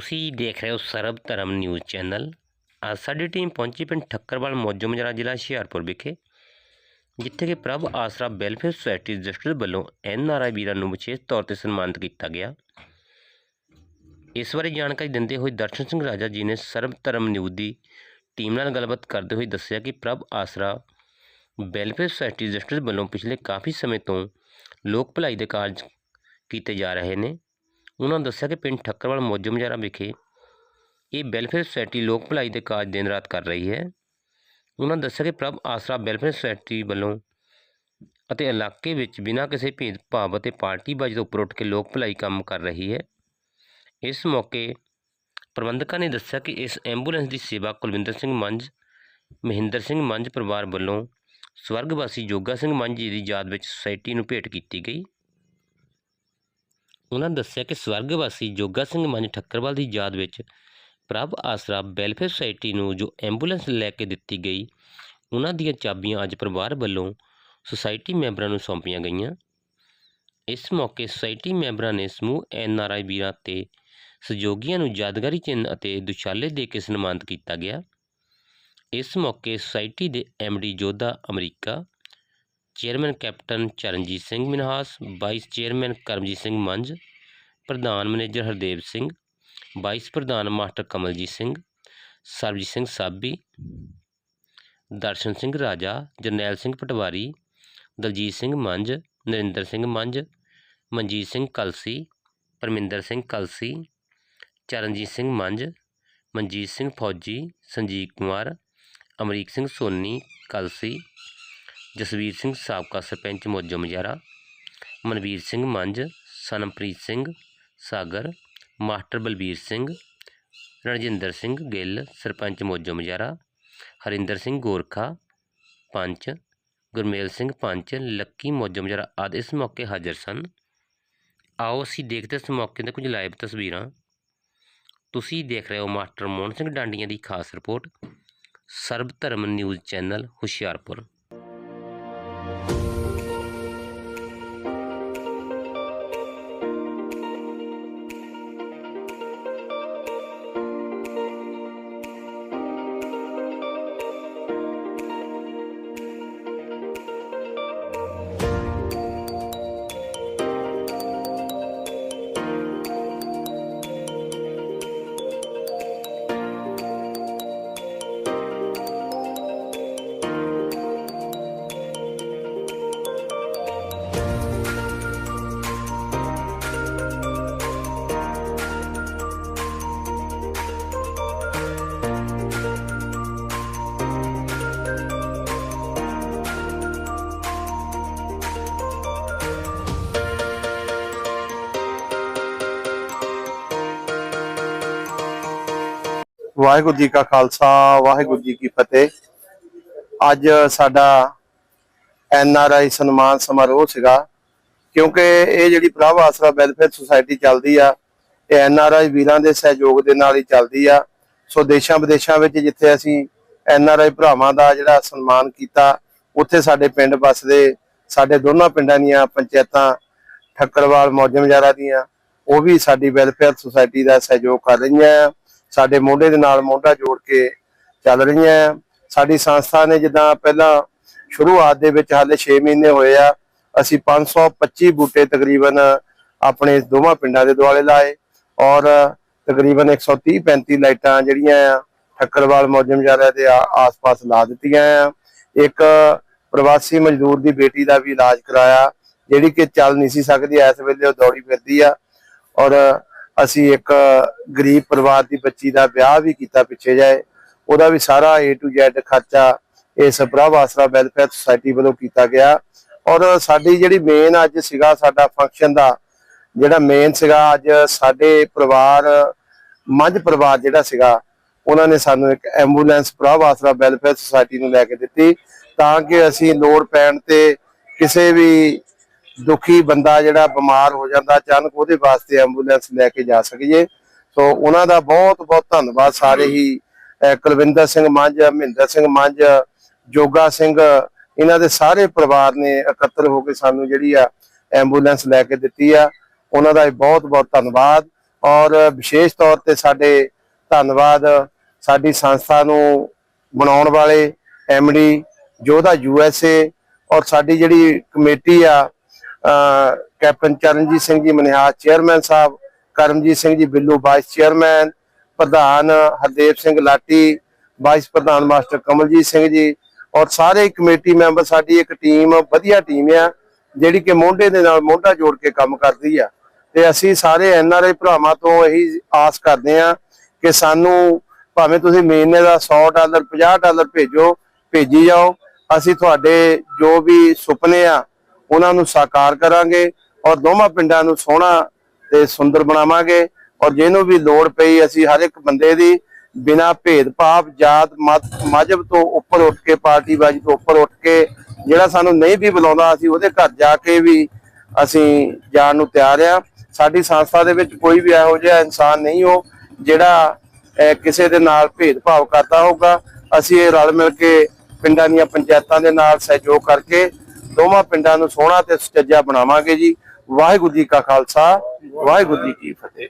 ਤੁਸੀਂ ਦੇਖ ਰਹੇ ਹੋ ਸਰਬ ਧਰਮ ਨਿਊਜ਼ ਚੈਨਲ। ਅੱਜ ਸਾਡੀ ਟੀਮ ਪਹੁੰਚੀ ਪਿੰਡ ਠੱਕਰਵਾਲ ਮੌਜੋ ਮਜਰਾ ਜ਼ਿਲ੍ਹਾ ਹੁਸ਼ਿਆਰਪੁਰ ਵਿਖੇ, ਜਿੱਥੇ ਕਿ ਪ੍ਰਭ ਆਸਰਾ ਵੈਲਫੇਅਰ ਸੁਸਾਇਟੀ ਜਸਟਿਸ ਵੱਲੋਂ ਐਨ ਆਰ ਆਈ ਵੀਰਾਂ ਨੂੰ ਵਿਸ਼ੇਸ਼ ਤੌਰ ਤੇ ਸਨਮਾਨਿਤ ਕੀਤਾ ਗਿਆ। ਇਸ ਬਾਰੇ ਜਾਣਕਾਰੀ ਦਿੰਦੇ ਹੋਏ ਦਰਸ਼ਨ ਸਿੰਘ ਰਾਜਾ ਜੀ ਨੇ ਸਰਬ ਧਰਮ ਨਿਊਜ਼ ਦੀ ਟੀਮ ਨਾਲ ਗੱਲਬਾਤ ਕਰਦੇ ਹੋਏ ਦੱਸਿਆ ਕਿ ਪ੍ਰਭ ਆਸਰਾ ਵੈਲਫੇਅਰ ਸੁਸਾਇਟੀ ਜਸਟਿਸ ਵੱਲੋਂ ਪਿਛਲੇ ਕਾਫੀ ਸਮੇਂ ਤੋਂ ਲੋਕ ਭਲਾਈ ਦੇ ਕਾਰਜ ਕੀਤੇ ਜਾ ਰਹੇ ਨੇ। ਉਹਨਾਂ ਦੱਸਿਆ ਕਿ ਪਿੰਡ ਠੱਕਰਵਾਲ ਮੌਜੋ ਮਜਾਰਾ ਵਿਖੇ ਇਹ ਵੈਲਫੇਅਰ ਸੁਸਾਇਟੀ ਲੋਕ ਭਲਾਈ ਦੇ ਕਾਰਜ ਦਿਨ ਰਾਤ ਕਰ ਰਹੀ ਹੈ। ਉਹਨਾਂ ਦੱਸਿਆ ਕਿ ਪ੍ਰਭ ਆਸਰਾ ਵੈਲਫੇਅਰ ਸੁਸਾਇਟੀ ਵੱਲੋਂ ਅਤੇ ਇਲਾਕੇ ਵਿੱਚ ਬਿਨਾਂ ਕਿਸੇ ਭੇਦਭਾਵ ਅਤੇ ਪਾਰਟੀਬਾਜ਼ੀ ਤੋਂ ਉੱਪਰ ਉੱਠ ਕੇ ਲੋਕ ਭਲਾਈ ਕੰਮ ਕਰ ਰਹੀ ਹੈ। ਇਸ ਮੌਕੇ ਪ੍ਰਬੰਧਕਾਂ ਨੇ ਦੱਸਿਆ ਕਿ ਇਸ ਐਂਬੂਲੈਂਸ ਦੀ ਸੇਵਾ ਕੁਲਵਿੰਦਰ ਸਿੰਘ ਮੰਜ ਮਹਿੰਦਰ ਸਿੰਘ ਮੰਜ ਪਰਿਵਾਰ ਵੱਲੋਂ ਸਵਰਗਵਾਸੀ ਜੋਗਾ ਸਿੰਘ ਮੰਜ ਜੀ ਦੀ ਯਾਦ ਵਿੱਚ ਸੁਸਾਇਟੀ ਨੂੰ ਭੇਟ ਕੀਤੀ ਗਈ। ਉਹਨਾਂ ਦੱਸਿਆ ਕਿ ਸਵਰਗਵਾਸੀ ਜੋਗਾ ਸਿੰਘ ਮੰਝ ਠੱਕਰਵਾਲ ਦੀ ਯਾਦ ਵਿੱਚ ਪ੍ਰਭ ਆਸਰਾ ਵੈਲਫੇਅਰ ਸੁਸਾਇਟੀ ਨੂੰ ਜੋ ਐਂਬੂਲੈਂਸ ਲੈ ਕੇ ਦਿੱਤੀ ਗਈ, ਉਹਨਾਂ ਦੀਆਂ ਚਾਬੀਆਂ ਅੱਜ ਪਰਿਵਾਰ ਵੱਲੋਂ ਸੁਸਾਇਟੀ ਮੈਂਬਰਾਂ ਨੂੰ ਸੌਂਪੀਆਂ ਗਈਆਂ। ਇਸ ਮੌਕੇ ਸੁਸਾਇਟੀ ਮੈਂਬਰਾਂ ਨੇ ਸਮੂਹ ਐਨ ਆਰ ਆਈ ਵੀਰਾਂ ਤੇ ਸਹਿਯੋਗੀਆਂ ਨੂੰ ਯਾਦਗਾਰੀ ਚਿੰਨ੍ਹ ਅਤੇ ਦੁਸ਼ਾਲੇ ਦੇ ਕੇ ਸਨਮਾਨਿਤ ਕੀਤਾ ਗਿਆ। ਇਸ ਮੌਕੇ ਸੁਸਾਇਟੀ ਦੇ D Jodha America chairman captain Charanjit Singh Minhas, vice chairman Karamjit Singh Manj ਪ੍ਰਧਾਨ ਮੈਨੇਜਰ ਹਰਦੇਵ ਸਿੰਘ, ਵਾਈਸ ਪ੍ਰਧਾਨ ਮਾਸਟਰ ਕਮਲਜੀਤ ਸਿੰਘ, ਸਰਬਜੀਤ ਸਿੰਘ ਸਾਬੀ, ਦਰਸ਼ਨ ਸਿੰਘ ਰਾਜਾ, ਜਰਨੈਲ ਸਿੰਘ ਪਟਵਾਰੀ, ਦਲਜੀਤ ਸਿੰਘ ਮੰਜ ਨਰਿੰਦਰ ਸਿੰਘ ਮੰਜ ਮਨਜੀਤ ਸਿੰਘ ਕਲਸੀ, ਪਰਮਿੰਦਰ ਸਿੰਘ ਕਲਸੀ, ਚਰਨਜੀਤ ਸਿੰਘ ਮੰਜ ਮਨਜੀਤ ਸਿੰਘ ਫੌਜੀ, ਸੰਜੀਵ ਕੁਮਾਰ, ਅਮਰੀਕ ਸਿੰਘ ਸੋਨੀ ਕਲਸੀ ਜਸਵੀਰ ਸਿੰਘ, ਸਾਬਕਾ ਸਰਪੰਚ ਮੋਜੋ ਮਜਾਰਾ ਮਨਵੀਰ ਸਿੰਘ ਮੰਜ ਸਨਮਪ੍ਰੀਤ ਸਿੰਘ ਸਾਗਰ, ਮਾਸਟਰ ਬਲਬੀਰ ਸਿੰਘ, ਰਣਜਿੰਦਰ ਸਿੰਘ ਗਿੱਲ, ਸਰਪੰਚ ਮੋਜੋ ਮਜਾਰਾ ਹਰਿੰਦਰ ਸਿੰਘ ਗੋਰਖਾ ਪੰਚ, ਗੁਰਮੇਲ ਸਿੰਘ ਪੰਚ, ਲੱਕੀ ਮੋਜੋ ਮਜਾਰਾ ਆਦਿ ਇਸ ਮੌਕੇ ਹਾਜ਼ਰ ਸਨ। ਆਓ ਅਸੀਂ ਦੇਖਦੇ ਇਸ ਮੌਕੇ ਦੇ ਕੁਝ ਲਾਈਵ ਤਸਵੀਰਾਂ। ਤੁਸੀਂ ਦੇਖ ਰਹੇ ਹੋ ਮਾਸਟਰ ਮੋਹਨ ਸਿੰਘ ਡਾਂਡੀਆਂ ਦੀ ਖਾਸ ਰਿਪੋਰਟ ਸਰਬ ਧਰਮ ਨਿਊਜ਼ ਚੈਨਲ ਹੁਸ਼ਿਆਰਪੁਰ। ਵਾਹਿਗੁਰੂ ਜੀ ਕਾ ਖਾਲਸਾ, ਵਾਹਿਗੁਰੂ ਜੀ ਕੀ ਫਤਿਹ। ਅੱਜ ਸਾਡਾ ਐਨ ਆਰ ਆਈ ਸਨਮਾਨ ਸਮਾਰੋਹ ਸੀਗਾ, ਕਿਉਂਕਿ ਇਹ ਜਿਹੜੀ ਪ੍ਰਭ ਆਸਰਾ ਵੈਲਫੇਅਰ ਸੁਸਾਇਟੀ ਚੱਲਦੀ ਆ, ਇਹ ਐਨ ਆਰ ਆਈ ਵੀਰਾਂ ਦੇ ਸਹਿਯੋਗ ਦੇ ਨਾਲ ਹੀ ਚੱਲਦੀ ਆ। ਸੋ ਦੇਸ਼ਾਂ ਵਿਦੇਸ਼ਾਂ ਵਿੱਚ ਜਿੱਥੇ ਅਸੀਂ ਐਨ ਆਰ ਆਈ ਭਰਾਵਾਂ ਦਾ ਜਿਹੜਾ ਸਨਮਾਨ ਕੀਤਾ, ਉੱਥੇ ਸਾਡੇ ਪਿੰਡ ਵੱਸਦੇ, ਸਾਡੇ ਦੋਨਾਂ ਪਿੰਡਾਂ ਦੀਆਂ ਪੰਚਾਇਤਾਂ ਠੱਕਰਵਾਲ ਮੌਜਮਜਾਰਾ ਦੀਆਂ, ਉਹ ਵੀ ਸਾਡੀ ਵੈਲਫੇਅਰ ਸੁਸਾਇਟੀ ਦਾ ਸਹਿਯੋਗ ਕਰ ਰਹੀਆਂ ਆ। ਸਾਡੇ ਮੋਢੇ ਦੇ ਨਾਲ ਮੋਢਾ ਜੋੜ ਕੇ ਚੱਲ ਰਹੀਆਂ ਸਾਡੀ ਸੰਸਥਾ ਨੇ ਜਿੱਦਾਂ ਪਹਿਲਾਂ ਸ਼ੁਰੂਆਤ ਦੇ ਵਿੱਚ ਹਾਲੇ 6 ਮਹੀਨੇ ਹੋਏ ਆ, ਅਸੀਂ 525 ਬੂਟੇ ਤਕਰੀਬਨ ਆਪਣੇ ਦੋਵਾਂ ਪਿੰਡਾਂ ਦੇ ਦੁਆਲੇ ਲਾਏ ਔਰ ਤਕਰੀਬਨ 130 35 ਲਾਈਟਾਂ ਜਿਹੜੀਆਂ ਆ, ਠੱਕਰਵਾਲ, ਮੌਜਮ ਜਾਰਿਆ ਦੇ ਆਸ-ਪਾਸ ਲਾ ਦਿੱਤੀਆਂ ਆ। ਇੱਕ ਪ੍ਰਵਾਸੀ ਮਜ਼ਦੂਰ ਦੀ ਬੇਟੀ ਦਾ ਵੀ ਇਲਾਜ ਕਰਾਇਆ, ਜਿਹੜੀ ਕਿ ਚੱਲ ਨਹੀਂ ਸੀ ਸਕਦੀ, ਇਸ ਵੇਲੇ ਉਹ ਦੌੜੀ ਫਿਰਦੀ ਆ। ਔਰ ਅਸੀਂ ਇੱਕ ਗਰੀਬ ਪਰਿਵਾਰ ਦੀ ਬੱਚੀ ਦਾ ਵਿਆਹ ਵੀ ਕੀਤਾ ਪਿੱਛੇ ਜਾਏ, ਉਹਦਾ ਵੀ ਸਾਰਾ A to Z ਖਰਚਾ ਇਸ ਪ੍ਰਭ ਆਸਰਾ ਵੈਲਫੇਅਰ ਸੁਸਾਇਟੀ ਵੱਲੋਂ ਕੀਤਾ ਗਿਆ। ਔਰ ਸਾਡੀ ਜਿਹੜੀ ਮੇਨ ਅੱਜ ਸੀਗਾ ਸਾਡਾ ਫੰਕਸ਼ਨ ਦਾ, ਜਿਹੜਾ ਮੇਨ ਸੀਗਾ ਅੱਜ ਸਾਡੇ ਪਰਿਵਾਰ, ਮੰਝ ਪਰਿਵਾਰ ਜਿਹੜਾ ਸੀਗਾ, ਉਹਨਾਂ ਨੇ ਸਾਨੂੰ ਇੱਕ ਐਂਬੂਲੈਂਸ ਪ੍ਰਭ ਆਸਰਾ ਵੈਲਫੇਅਰ ਸੁਸਾਇਟੀ ਨੂੰ ਲੈ ਕੇ ਦਿੱਤੀ, ਤਾਂ ਕਿ ਅਸੀਂ ਲੋੜ ਪੈਣ ਤੇ ਕਿਸੇ ਵੀ ਦੁਖੀ ਬੰਦਾ ਜਿਹੜਾ ਬਿਮਾਰ ਹੋ ਜਾਂਦਾ, ਅਚਾਨਕ ਉਹਦੇ ਵਾਸਤੇ ਐਂਬੂਲੈਂਸ ਲੈ ਕੇ ਜਾ ਸਕੀਏ। ਸੋ ਉਹਨਾਂ ਦਾ ਬਹੁਤ ਬਹੁਤ ਧੰਨਵਾਦ ਸਾਰੇ ਹੀ ਕੁਲਵਿੰਦਰ ਸਿੰਘ ਮੰਝ ਮਹਿੰਦਰ ਸਿੰਘ ਮੰਝ, ਜੋਗਾ ਸਿੰਘ, ਇਹਨਾਂ ਦੇ ਸਾਰੇ ਪਰਿਵਾਰ ਨੇ ਇਕੱਤਰ ਹੋ ਕੇ ਸਾਨੂੰ ਜਿਹੜੀ ਆ ਐਂਬੂਲੈਂਸ ਲੈ ਕੇ ਦਿੱਤੀ ਆ। ਉਹਨਾਂ ਦਾ ਬਹੁਤ ਬਹੁਤ ਧੰਨਵਾਦ ਔਰ ਵਿਸ਼ੇਸ਼ ਤੌਰ ਤੇ ਸਾਡੇ ਧੰਨਵਾਦ ਸਾਡੀ ਸੰਸਥਾ ਨੂੰ ਬਣਾਉਣ ਵਾਲੇ ਐਮਡੀ ਜੋਧਾ ਯੂਐਸਏ ਔਰ ਸਾਡੀ ਜਿਹੜੀ ਕਮੇਟੀ ਆ captain Charanjit Singh ji Manihar chairman sahib, Karamjit Singh ji Billu vice chairman, ਪ੍ਰਧਾਨ ਹਰਦੇਵ ਸਿੰਘ ਲਾਟੀ, ਵਾਈਸ ਪ੍ਰਧਾਨ ਮਾਸਟਰ ਕਮਲਜੀਤ ਸਿੰਘ ਜੀ, ਔਰ ਸਾਰੇ ਕਮੇਟੀ ਮੈਂਬਰ, ਸਾਡੀ ਇੱਕ ਟੀਮ, ਵਧੀਆ ਟੀਮ ਆ, ਜਿਹੜੀ ਕਿ ਮੋਢੇ ਦੇ ਨਾਲ ਮੋਢਾ ਜੋੜ ਕੇ ਕੰਮ ਕਰਦੀ ਆ। ਤੇ ਅਸੀਂ ਸਾਰੇ ਐਨਆਰਆਈ ਭਰਾਵਾਂ ਤੋਂ ਇਹੀ ਆਸ ਕਰਦੇ ਆ ਕਿ ਸਾਨੂੰ ਭਾਵੇਂ ਤੁਸੀਂ ਮਹੀਨੇ ਦਾ 100 ਡਾਲਰ 50 ਡਾਲਰ ਭੇਜੋ, ਭੇਜੀ ਜਾਓ। ਅਸੀਂ ਤੁਹਾਡੇ ਜੋ ਵੀ ਸੁਪਨੇ ਆ ਉਹਨਾਂ ਨੂੰ ਸਾਕਾਰ ਕਰਾਂਗੇ ਔਰ ਦੋਵਾਂ ਪਿੰਡਾਂ ਨੂੰ ਸੋਹਣਾ ਤੇ ਸੁੰਦਰ ਬਣਾਵਾਂਗੇ ਔਰ ਜਿਹਨੂੰ ਵੀ ਲੋੜ ਪਈ ਅਸੀਂ ਹਰ ਇੱਕ ਬੰਦੇ ਦੀ ਬਿਨਾ ਭੇਦਭਾਵ, ਜਾਤ, ਮਤ, ਮਜਬ ਤੋਂ ਉੱਪਰ ਉੱਠ ਕੇ ਪਾਰਟੀਬਾਜ਼ੀ ਤੋਂ ਉੱਪਰ ਉੱਠ ਕੇ ਜਿਹੜਾ ਸਾਨੂੰ ਨਹੀਂ ਵੀ ਬੁਲਾਉਂਦਾ, ਅਸੀਂ ਉਹਦੇ ਘਰ ਜਾ ਕੇ ਵੀ ਅਸੀਂ ਜਾਣ ਨੂੰ ਤਿਆਰ ਆ ਸਾਡੀ ਸੰਸਥਾ ਦੇ ਵਿੱਚ ਕੋਈ ਵੀ ਇਹੋ ਜਿਹਾ ਇਨਸਾਨ ਨਹੀਂ ਹੋ ਜਿਹੜਾ ਕਿਸੇ ਦੇ ਨਾਲ ਭੇਦਭਾਵ ਕਰਦਾ ਹੋਊਗਾ। ਅਸੀਂ ਇਹ ਰਲ ਮਿਲ ਕੇ ਪਿੰਡਾਂ ਦੀਆਂ ਪੰਚਾਇਤਾਂ ਦੇ ਨਾਲ ਸਹਿਯੋਗ ਕਰਕੇ ਦੋਵਾਂ ਪਿੰਡਾਂ ਨੂੰ ਸੋਹਣਾ ਤੇ ਸੁਚੱਜਾ ਬਣਾਵਾਂਗੇ ਜੀ। ਵਾਹਿਗੁਰੂ ਜੀ ਕਾ ਖਾਲਸਾ, ਵਾਹਿਗੁਰੂ ਜੀ ਕੀ ਫਤਿਹ।